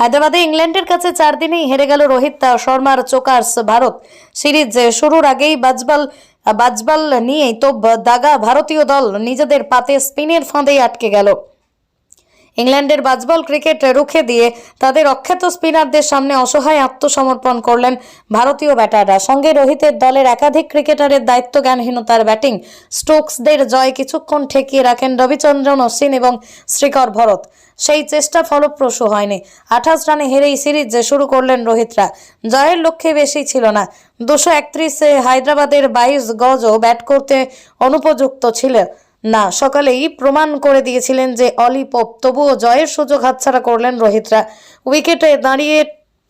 হায়দ্রাবাদে ইংল্যান্ডের কাছে চার দিনেই হেরে গেল রোহিত শর্মার চোকার্স ভারত। সিরিজ শুরুর আগেই বাজবাল বাজবাল নিয়েই তো দাগা ভারতীয় দল নিজেদের পাতে স্পিনের ফাঁদেই আটকে গেল। ইংল্যান্ডের বাজবল ক্রিকেট রুখে দিয়ে তাদের অখ্যাত স্পিনারদের সামনে অসহায় আত্মসমর্পণ করলেন ভারতীয় ব্যাটাররা। সঙ্গে রোহিতের দলের একাধিক ক্রিকেটারের দায়িত্বজ্ঞানহীনতার ব্যাটিং, স্টোকসদের জয় কিছুক্ষণ ঠেকিয়ে রাখেন রবিচন্দ্রন অশ্বিন এবং শ্রীকর ভরত। সেই চেষ্টা ফলপ্রসূ হয়নি। আঠাশ রানে হেরেই সিরিজ শুরু করলেন রোহিতরা। জয়ের লক্ষ্যে বেশি ছিল না। দুশো একত্রিশে হায়দ্রাবাদের বাইশ গজও ব্যাট করতে অনুপযুক্ত ছিল না, সকালেই প্রমাণ করে দিয়েছিলেন যে অলি পোপ তবুও জয়ের সুযোগ হাতছাড়া করলেন রোহিতরা। উইকেটে দাঁড়িয়ে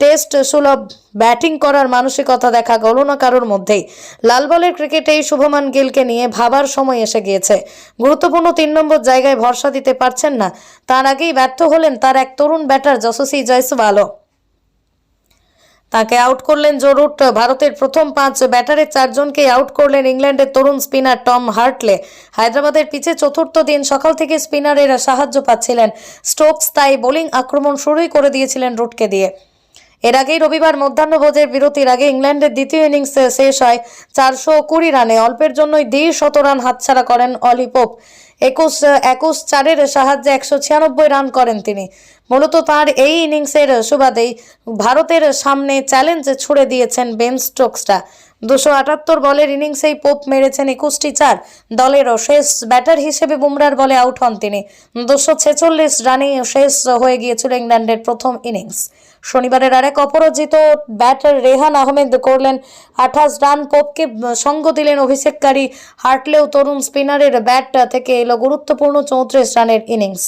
টেস্ট সুলভ ব্যাটিং করার মানসিকতা দেখা গেল না কারোর মধ্যেই। লাল বলের ক্রিকেটেই শুভমান গিলকে নিয়ে ভাবার সময় এসে গিয়েছে। গুরুত্বপূর্ণ তিন নম্বর জায়গায় ভরসা দিতে পারছেন না। তার আগেই ব্যর্থ হলেন তার এক তরুণ ব্যাটার, যশস্বী জয়সওয়ালও। তাকে আউট করলেন জরুট ভারতের প্রথম পাঁচ ব্যাটারের চারজনকে আউট করলেন ইংল্যান্ডের তরুণ স্পিনার টম হার্টলে। হায়দ্রাবাদের পিছে চতুর্থ দিন সকাল থেকে স্পিনারেরা সাহায্য পাচ্ছিলেন। স্টোকস তাই বোলিং আক্রমণ শুরুই করে দিয়েছিলেন রুটকে দিয়ে। এর আগেই রবিবার মধ্যাহ্নভোজের বিরতির আগে ইংল্যান্ডের দ্বিতীয় ইনিংস শেষ হয় চারশো কুড়ি রানে। অল্পের জন্যই দেড় শত রান হাতছাড়া করেন অলি পোপ। একুশ একুশ চারের সাহায্যে একশো ছিয়ানব্বই রান করেন তিনি। মূলত তার এই ইনিংসের সুবাদেই ভারতের সামনে চ্যালেঞ্জ ছুড়ে দিয়েছেন বেন স্টোকসটা। দুশো আটাত্তর বলের ইনিংসেই পোপ মেরেছেন একুশটি চার। দলেরও শেষ ব্যাটার হিসেবে বুমরার বলে আউট হন তিনি। দুশো ছেচল্লিশ রানেই শেষ হয়ে গিয়েছিল ইংল্যান্ডের প্রথম ইনিংস। শনিবারের আরেক অপরাজিত ব্যাটার রেহান আহমেদ করলেন আঠাশ রান, পোপকে সঙ্গ দিলেন অভিষেককারী হার্টলেও তরুণ স্পিনারের ব্যাটটা থেকে এলো গুরুত্বপূর্ণ চৌত্রিশ রানের ইনিংস।